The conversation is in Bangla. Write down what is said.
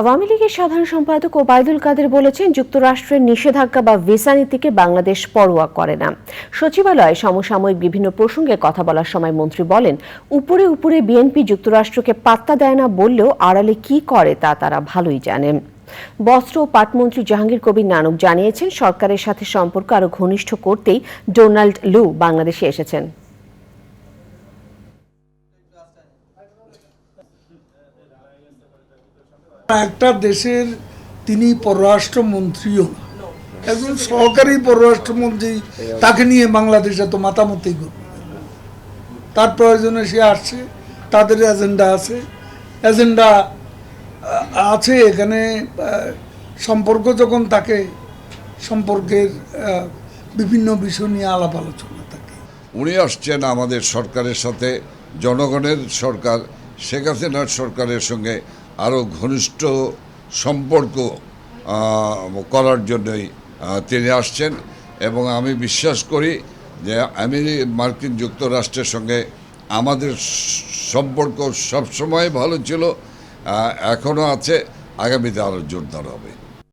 আওয়ামী লীগের সাধারণ সম্পাদক ওবায়দুল কাদের বলেছেন, যুক্তরাষ্ট্রের নিষেধাজ্ঞা বা ভিসা নীতিকে বাংলাদেশ পরোয়া করে না। সচিবালয়ে সমসাময়িক বিভিন্ন প্রসঙ্গে কথা বলার সময় মন্ত্রী বলেন, উপরে উপরে বিএনপি যুক্তরাষ্ট্রকে পাত্তা দেয় না বললেও আড়ালে কি করে তা তারা ভালোই জানেন বস্ত্র ও পাটমন্ত্রী জাহাঙ্গীর কবির নানক জানিয়েছেন, সরকারের সাথে সম্পর্ক আরও ঘনিষ্ঠ করতেই ডোনাল্ড লু বাংলাদেশে এসেছেন। একটা দেশের তিনি পররাষ্ট্রমন্ত্রীও। একজন সহকারী পররাষ্ট্রমন্ত্রী, তাকে নিয়ে বাংলাদেশ এত মাতামতি করবে। তার প্রয়োজনে সে আসছে, তাদের এজেন্ডা আছে। এজেন্ডা আছে এখানে সম্পর্ক যখন তাকে সম্পর্কের বিভিন্ন বিষয় নিয়ে আলাপ আলোচনা থাকে। উনি আসছেন আমাদের সরকারের সাথে, জনগণের সরকার, শেখ হাসিনার সরকারের সঙ্গে আরও ঘনিষ্ঠ সম্পর্ক করার জন্যই তিনি আসছেন এবং আমি বিশ্বাস করি যে আমি মার্কিন যুক্তরাষ্ট্রের সঙ্গে আমাদের সম্পর্ক সবসময় ভালো ছিল এখনও আছে, আগামীতে আরও জোরদার হবে।